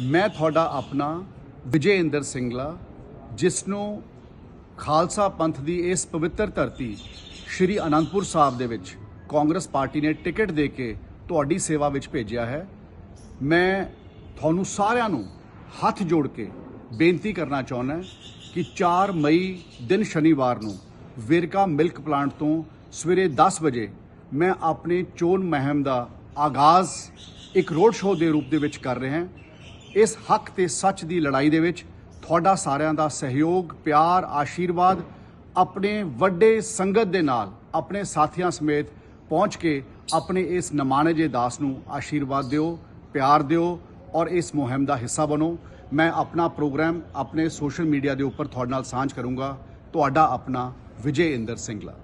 ਮੈਂ ਤੁਹਾਡਾ ਆਪਣਾ ਵਿਜੇ ਇੰਦਰ ਸਿੰਗਲਾ ਜਿਸ ਨੂੰ ਖਾਲਸਾ ਪੰਥ ਦੀ ਇਸ ਪਵਿੱਤਰ ਧਰਤੀ ਸ਼੍ਰੀ ਅਨੰਦਪੁਰ ਸਾਹਿਬ ਦੇ ਵਿੱਚ ਕਾਂਗਰਸ ਪਾਰਟੀ ਨੇ ਟਿਕਟ ਦੇ ਕੇ ਤੁਹਾਡੀ ਸੇਵਾ ਵਿੱਚ ਭੇਜਿਆ ਹੈ। ਮੈਂ ਤੁਹਾਨੂੰ ਸਾਰਿਆਂ ਨੂੰ ਹੱਥ ਜੋੜ ਕੇ ਬੇਨਤੀ ਕਰਨਾ ਚਾਹੁੰਦਾ ਕਿ 4 ਮਈ ਦਿਨ ਸ਼ਨੀਵਾਰ ਨੂੰ ਵੇਰਕਾ ਮਿਲਕ ਪਲਾਂਟ ਤੋਂ ਸਵੇਰੇ 10 ਵਜੇ ਮੈਂ ਆਪਣੇ ਚੋਣ ਮੁਹਿੰਮ ਦਾ ਆਗਾਜ਼ ਇੱਕ ਰੋਡ ਸ਼ੋਅ ਦੇ ਰੂਪ ਦੇ ਵਿੱਚ ਕਰ ਰਿਹਾ ਹਾਂ। ਇਸ ਹੱਕ ਤੇ ਸੱਚ ਦੀ ਲੜਾਈ ਦੇ ਵਿੱਚ ਤੁਹਾਡਾ ਸਾਰਿਆਂ ਦਾ ਸਹਿਯੋਗ, ਪਿਆਰ, ਆਸ਼ੀਰਵਾਦ ਆਪਣੇ ਵੱਡੇ ਸੰਗਤ ਦੇ ਨਾਲ, ਆਪਣੇ ਸਾਥੀਆਂ ਸਮੇਤ ਪਹੁੰਚ ਕੇ ਆਪਣੇ ਇਸ ਨਮਾਨਜੇ ਦਾਸ ਨੂੰ ਆਸ਼ੀਰਵਾਦ ਦਿਓ, ਪਿਆਰ ਦਿਓ ਔਰ ਇਸ ਮੁਹਿੰਮ ਦਾ ਹਿੱਸਾ ਬਣੋ। ਮੈਂ ਆਪਣਾ ਪ੍ਰੋਗਰਾਮ ਆਪਣੇ ਸੋਸ਼ਲ ਮੀਡੀਆ ਦੇ ਉੱਪਰ ਤੁਹਾਡੇ ਨਾਲ ਸਾਂਝ ਕਰੂੰਗਾ। ਤੁਹਾਡਾ ਆਪਣਾ ਵਿਜੇ ਇੰਦਰ ਸਿੰਗਲਾ।